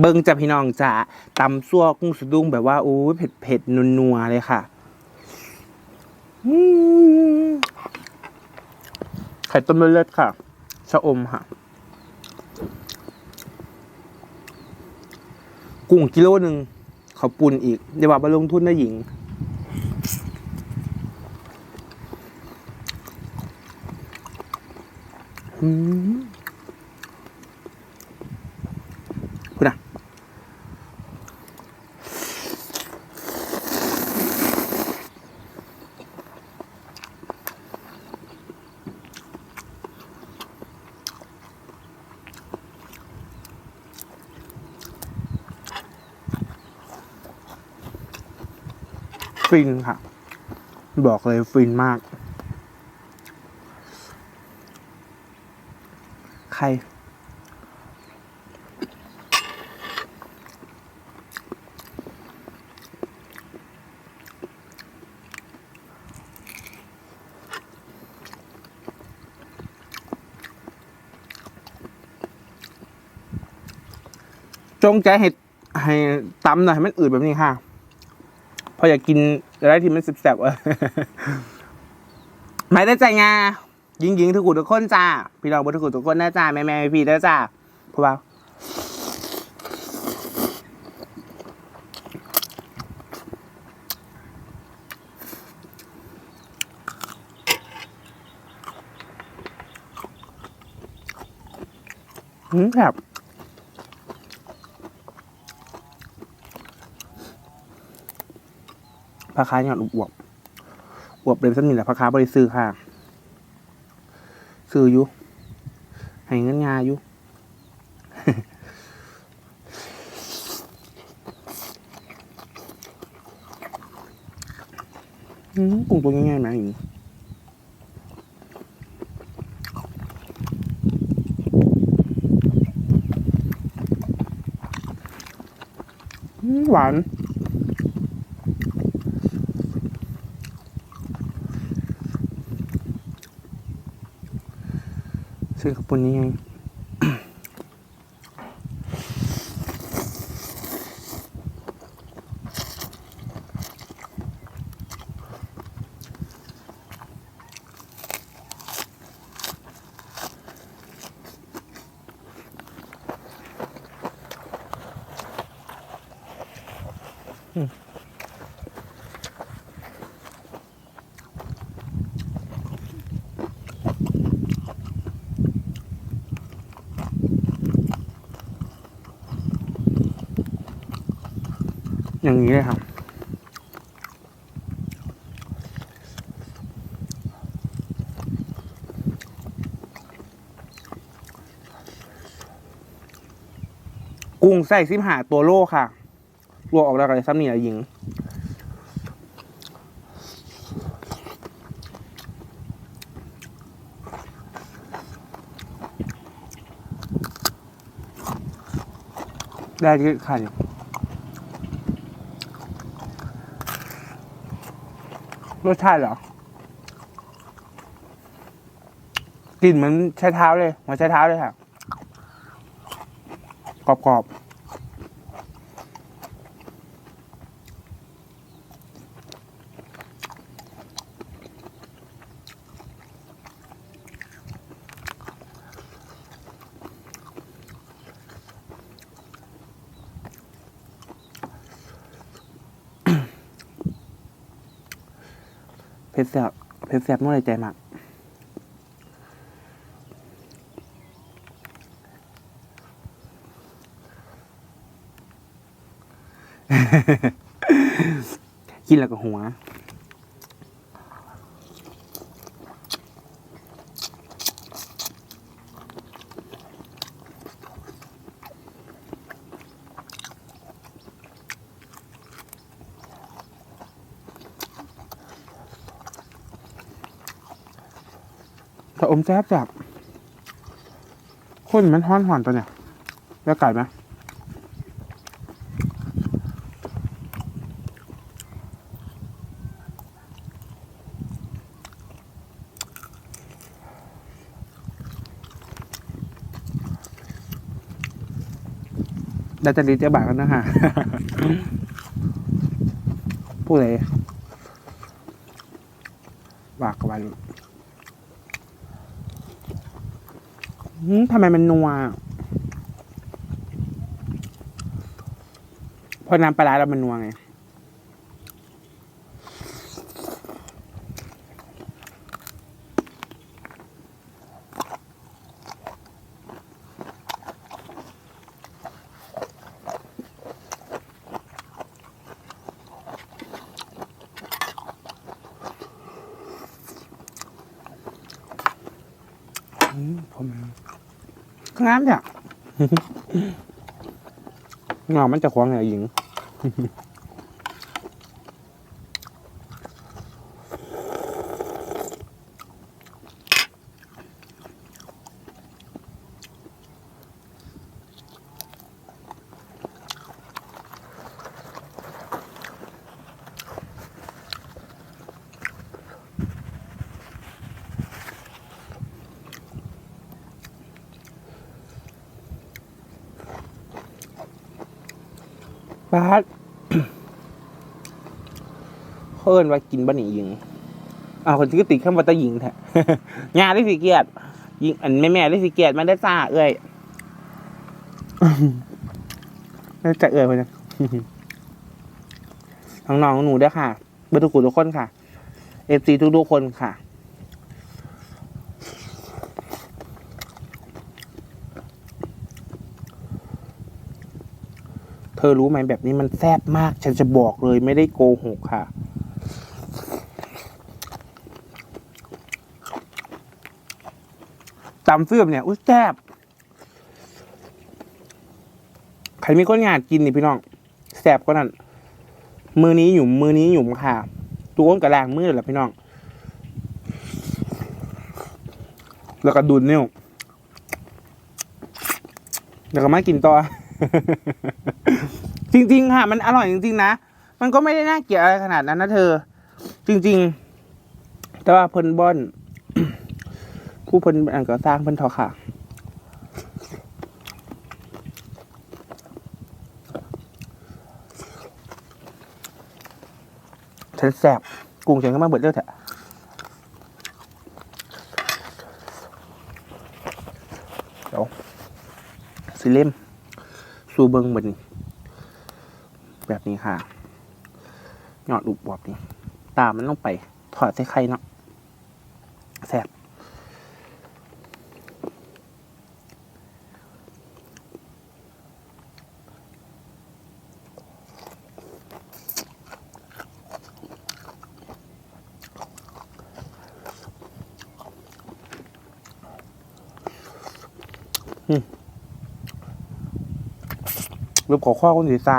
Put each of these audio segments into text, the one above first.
เบิ้งจ้ะพี่น้องจ้ะตำซั่วกุ้งสะดุ้งแบบว่าโอ้ยเผ็ดเผ็ดๆนัวๆเลยค่ะอืมไข่ต้มเลือดค่ะ ชะอมค่ะ กุ้งกิโลหนึ่งเขาวปุนอีกเดี๋ยวว่าไปลงทุนได้หญิงอืม ฟินค่ะ บอกเลยฟินมาก ใคร จงใจให้ให้ตำหน่อยให้มันอืดแบบนี้ค่ะ พออยากกินอะไรที่มันแซ่บๆเออไม่ได้ใจงายิงยิงๆทุกคนทุกคนจ้า พี่น้องทุกคนทุกคนนะจ้าแม่แม่พี่นะจ้าพราะว่าอืมแบบ พาคาเนี่ยอวบอวบเลยสักนิดแหละพาคาบริซื้อค่ะ ซื้ออยู่ให้เงินงาอยู่อืมปรุงตัวง่ายๆไหมอย่างนี้หวาน ซื้อข้าวปุ้นนี่ไงอ ย่างนี้เลยครับ กุ้งใส่ซิมหาตัวโลค่ะรวมออกแล้วก็เลยซ้ำนี่ละหญิงได้ที่ค่ะเนี่ รสชาติเหรอกลิ่นเหมือนใช้เท้าเลยเหมือนใช้เท้าเลยค่ะกรอบๆ เผ็ดแซ่บเผ็ดแซ่บน่าใจมากกินแล้วก็หัว อมแซ่บจับคนมันห้อนหอนตัวเนี่ยแล้วไก่ไหมดัตเตอรี่เจ้าบาทกันนะฮะพูดเลยบากกับวันอืม ทำไมมันนัว พอน้ำปลาร้าเรามันนัวไง ผมงามจ้ะงามมันจะขวางไงหญิงาสเขาเอินว่ากินบะหมี่หญิงอ้าวคนที่ก็ติดข้ามวัตหญิงแท้งานได้สิเกียรติยิงอันแม่แม่ได้สิเกียรติมันได้ซ่าเอ้ยน่าจะเอ่ยไปนะน้องๆหนูด้วยค่ะบอร์ทุกทุกคนค่ะเอฟซีทุกๆคนค่ะ เธอรู้ไหมแบบนี้มันแซ่บมาก ฉันจะบอกเลยไม่ได้โกหกค่ะ ตำเฟื่อเนี่ย อุ้ยแซ่บใครมีคนงานกินนี่พี่น้องแซ่บก็นั่น มือนี้หยุ่มมือนี้หยุ่มค่ะตัวอ้นกระลางมือแหละพี่น้อง แล้วก็ดูดนิ้วแล้วก็มากินต่อ จริงๆค่ะ มันอร่อยจริงๆนะ มันก็ไม่ได้น่าเกลียดอะไรขนาดนั้นนะเธอ จริง ๆ แต่ว่าเพิ่นบอนผู้เพิ่นอันก็สร้างเพิ่นทอค่ะ ฉันแสบกุ้งฉันก็มาเบิดเลือดเถะเดี๋ยวสิเล่ม สูเบิงเหมือนแบบนี้ค่ะยอดอุบบวบนี่ตามมันลงไป ถอดใส่ไข่เนาะแสบ รูปขอข้อคนสีซา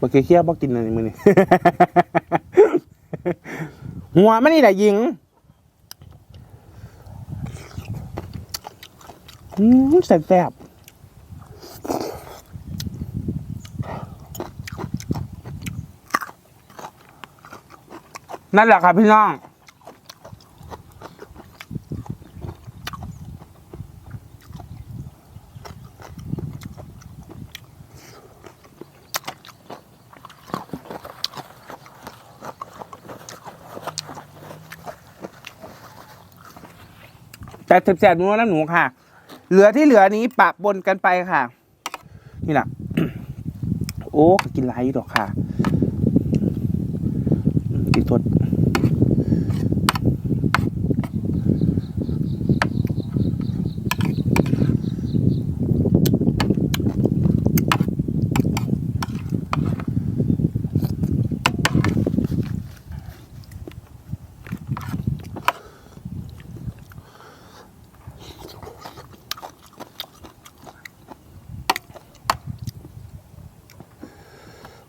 บักเคี้ยวบอกกินอะไรมือนี่หัวมันนี่แหละยิงอืมแซ่บ นั่นแหละครับพี่น้อง แต่แสบๆนัวน้ำหนูค่ะ เหลือที่เหลือนี้ปะปนกันไปค่ะ นี่แหละโอ้ กินไรดอกค่ะ กินสด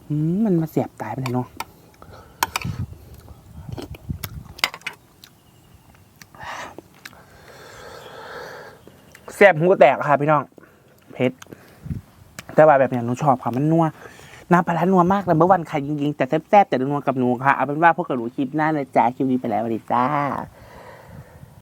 อื มันเสียบตายไปไหนเนาะเสียบหูแตกค่ะพี่น้องเพชรแต่ว่าแบบเนี้ยหนูชอบค่ะมันนัวน้ำปลาร้านัวมากเลยเมื่อวันใครจริงๆ แต่แซ่บๆแต่นัวกับหนูค่ะ เอาเป็นว่าพวกกับหนูคลิปหน้าเลยจ้าคลิปนี้ไปแล้วสวัสดีจ้า